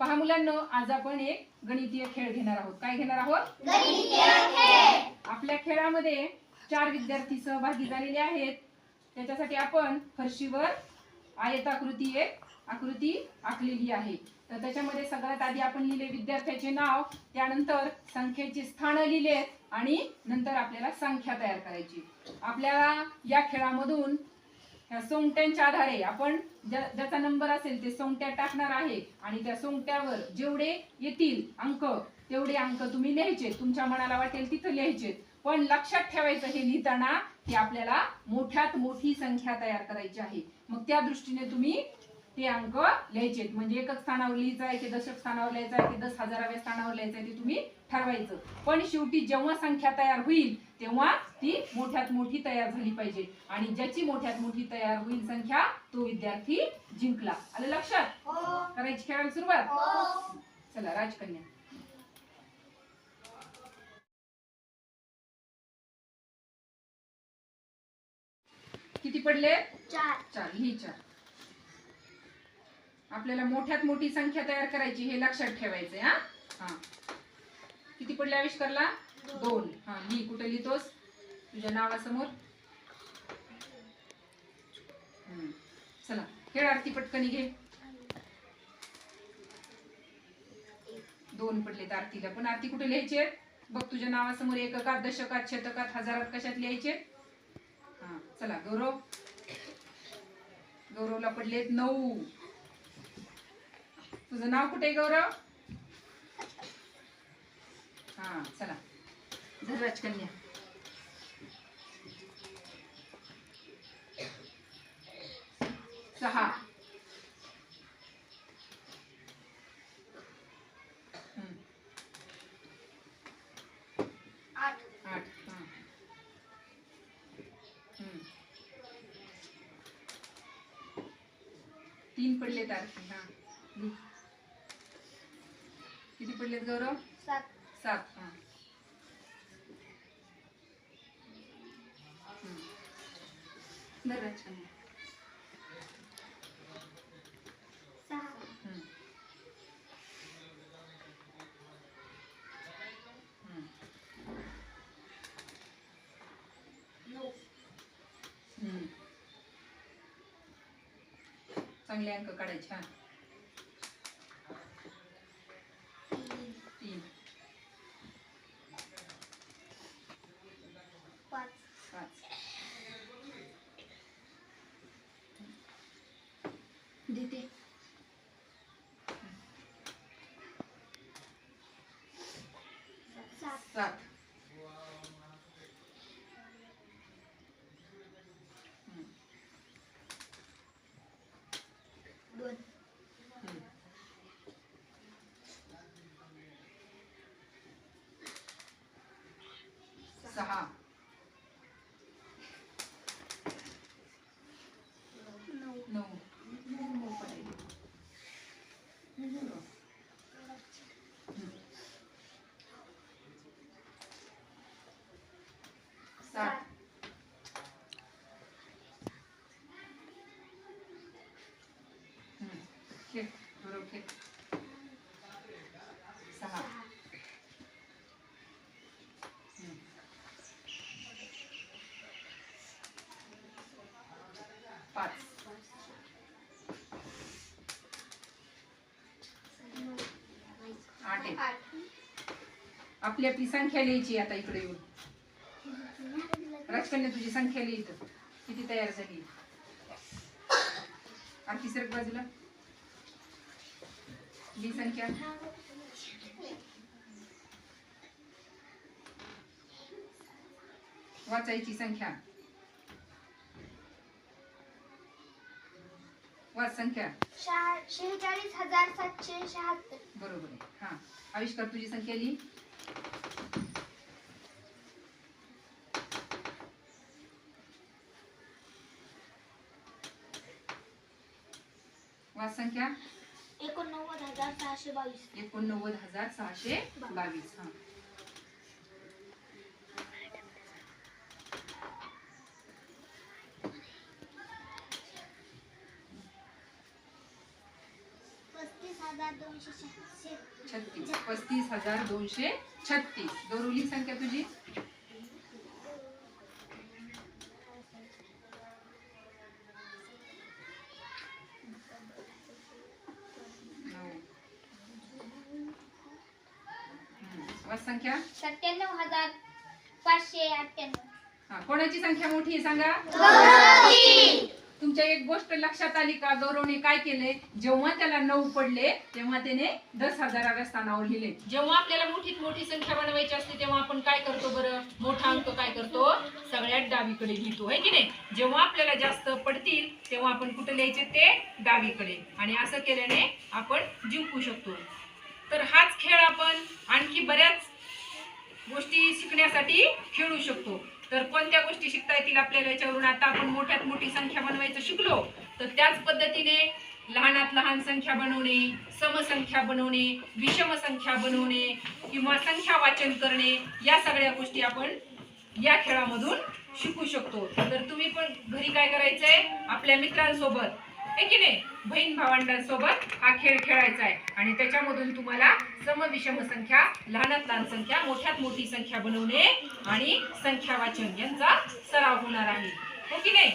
पहा मुलांना आज आपण एक गणितीय खेळ घेणार आहोत. काय घेणार आहोत? आपल्या खेळामध्ये चार विद्यार्थी सहभागी झालेले आहेत. त्याच्यासाठी आपण फरशीवर आयताकृती एक आकृती आखलेली आहे. तर त्याच्यामध्ये सगळ्यात आधी आपण लिहिले विद्यार्थ्याचे नाव त्यानंतर संख्येचे स्थान लिहिले आणि नंतर आपल्याला संख्या तयार करायची. आपल्याला या खेळामधून ह्या सोंगट्यांच्या आधारे आपण ज्याचा नंबर असेल ते सोंगट्या टाकणार आहे आणि त्या सोंगट्यावर जेवढे येतील अंक तेवढे अंक तुम्ही लिहायचे. तुमच्या मनाला वाटेल तिथं लिहायचे. पण लक्षात ठेवायचं हे लिहिताना की आपल्याला मोठ्यात मोठी संख्या तयार करायची आहे. मग त्या दृष्टीने तुम्ही ते अंक लिहायचे म्हणजे एकच स्थानावर लिहायचं आहे की दशक स्थानावर लिहायचं आहे की दस हजाराव्या स्थानावर लिहायचं आहे ते तुम्ही ठरवायचं. पण शेवटी जेव्हा संख्या तयार होईल तेव्हा ती मोठ्यात मोठी तयार झाली पाहिजे. आणि ज्याची मोठ्यात मोठी तयार होईल संख्या तो विद्यार्थी जिंकला. आलं लक्षात? करायची खेळायला सुरुवात? चला राजकन्या. किती पडले? चार. चार. ही चार. आपल्याला मोठ्यात मोठी संख्या तयार करायची हे लक्षात ठेवायचंय हा? हा. किती पडले आविष्कारला? दोन. हा मी कुठे लिहितोस? तुझ्या नावासमोर. चला खेळ आरती पटकनी घे. दोन पडले तर आरतीला. पण आरती कुठे लिहायचे बघ तुझ्या नावासमोर एककात दशकात शतकात हजारात कशात लिहायचे? हा चला गौरव. गौरवला पडलेत नऊ. तुझं नाव कुठे गौरव? हा चला. धर राजकन्या. सहा. हम्म, आठ. आठ हा. हम्म. तीन पडले तारखे हा. किती पडलेत गौरव? सात. सात हा. नऊ हम्म. चांगले अंक काढायचे हा. सात सात हम्म. दोन हम्म. सहा नऊ नऊ नऊ पडायले. हम्म. सात हम्म. खेळ बरोबर खेळ सहा. पाच आठ आपली आपली संख्या लिहायची आता इकडे येऊन. राजकन्या तुझी संख्या लिहित किती तयार झाली? आणखी सरक बाजूला. संख्या वाचायची संख्या. वाच संख्या. शहा- शेहेचाळीस हजार सातशे शहात्तर. बरोबर आहे. हा. आविष्कार तुझी संख्या लिही. वाच संख्या. एकोणनव्वद हजार सहाशे बावीस. एकोणनव्वद हजार सहाशे बावीस हा. छत्तीस. पस्तीस हजार दोनशे छत्तीस. दोरुली संख्या तुझी? संख्या? सत्त्याण्णव हजार पाचशे अठ्ठ्याण्णव. हा कोणाची संख्या मोठी आहे सांगा? तुमच्या एक गोष्ट लक्षात आली का? गौरवने काय केले? जेव्हा त्याला नऊ पडले तेव्हा त्याने दस हजाराव्या स्थानावर लिहिले. जेव्हा आपल्याला मोठीत मोठी संख्या बनवायची असते तेव्हा आपण काय करतो बरं? मोठा अंक काय करतो? सगळ्यात डावीकडे लिहितो आहे की नाही? जेव्हा आपल्याला जास्त पडतील तेव्हा आपण कुठे लिहायचे? ते डावीकडे. आणि असं केल्याने आपण जिंकू शकतो. तर हाच खेळ आपण आणखी बऱ्याच गोष्टी शिकण्यासाठी खेळू शकतो. तर कोणत्या गोष्टी शिकता येतील आपल्याला याच्यावरून? आता आपण मोठ्यात मोठी संख्या बनवायचं शिकलो तर त्याच पद्धतीने लहानात लहान संख्या बनवणे समसंख्या बनवणे विषम संख्या बनवणे किंवा संख्या वाचन करणे या सगळ्या गोष्टी आपण या खेळामधून शिकू शकतो. तर तुम्ही पण घरी काय करायचंय? आपल्या मित्रांसोबत आहे की नाही? बहीण भावंडांसोबत हा खेळ खेळायचा आहे. आणि त्याच्यामधून तुम्हाला सम विषम संख्या लहानात लहान संख्या मोठ्यात मोठी संख्या बनवणे आणि संख्या वाचन यांचा सराव होणार आहे. हो की नाही?